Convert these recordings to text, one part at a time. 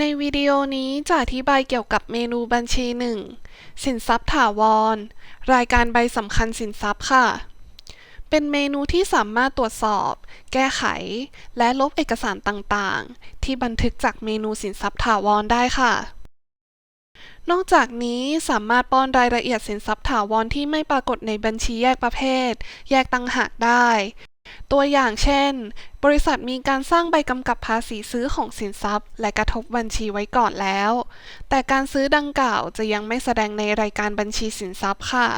ในวิดีโอนี้จะอธิบายเกี่ยวกับเมนูบัญชี 1 สินทรัพย์ถาวร รายการใบสำคัญสินทรัพย์ค่ะ เป็นเมนูที่สามารถตรวจสอบ แก้ไข และลบเอกสารต่างๆ ที่บันทึกจากเมนูสินทรัพย์ถาวรได้ค่ะ นอกจากนี้สามารถป้อนรายละเอียดสินทรัพย์ถาวรที่ไม่ปรากฏในบัญชีแยกประเภท แยกตั้งหากได้ ตัวอย่างเช่น บริษัทมีการสร้างใบกำกับภาษีซื้อของสินทรัพย์ และกระทบบัญชีไว้ก่อนแล้ว แต่การซื้อดังกล่าวจะยังไม่แสดงในรายการบัญชีสินทรัพย์ค่ะ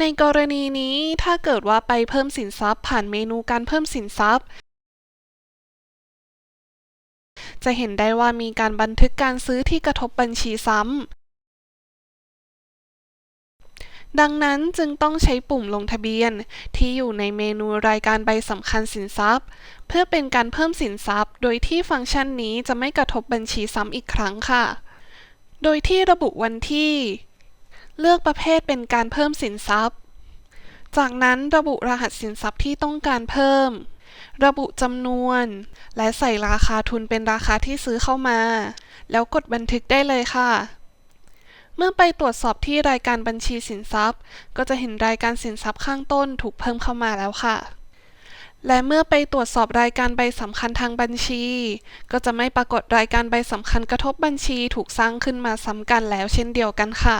ในกรณีนี้ถ้าเกิดว่าไปเพิ่มสินทรัพย์ ผ่านเมนูการเพิ่มสินทรัพย์ จะเห็นได้ว่ามีการบันทึกการซื้อที่กระทบบัญชีซ้ำ ดังนั้นจึงต้องใช้ปุ่มลงทะเบียน ที่อยู่ในเมนูรายการใบสำคัญสินทรัพย์ เพื่อเป็นการเพิ่มสินทรัพย์ โดยที่ฟังก์ชันนี้จะไม่กระทบบัญชีซ้ำอีกครั้งค่ะ โดยที่ระบุวันที่ เลือกประเภทเป็นการเพิ่มสินทรัพย์ จากนั้นระบุรหัสสินทรัพย์ที่ต้องการเพิ่ม ระบุจำนวน และใส่ราคาทุนเป็นราคาที่ซื้อเข้ามา แล้วกดบันทึกได้เลยค่ะ เมื่อไปตรวจสอบที่รายการบัญชีสินทรัพย์ ก็จะเห็นรายการสินทรัพย์ข้างต้นถูกเพิ่มเข้ามาแล้วค่ะ และเมื่อไปตรวจสอบรายการใบสำคัญทางบัญชี ก็จะไม่ปรากฏรายการใบสำคัญกระทบบัญชีถูกสร้างขึ้นมาซ้ำกันแล้วเช่นเดียวกันค่ะ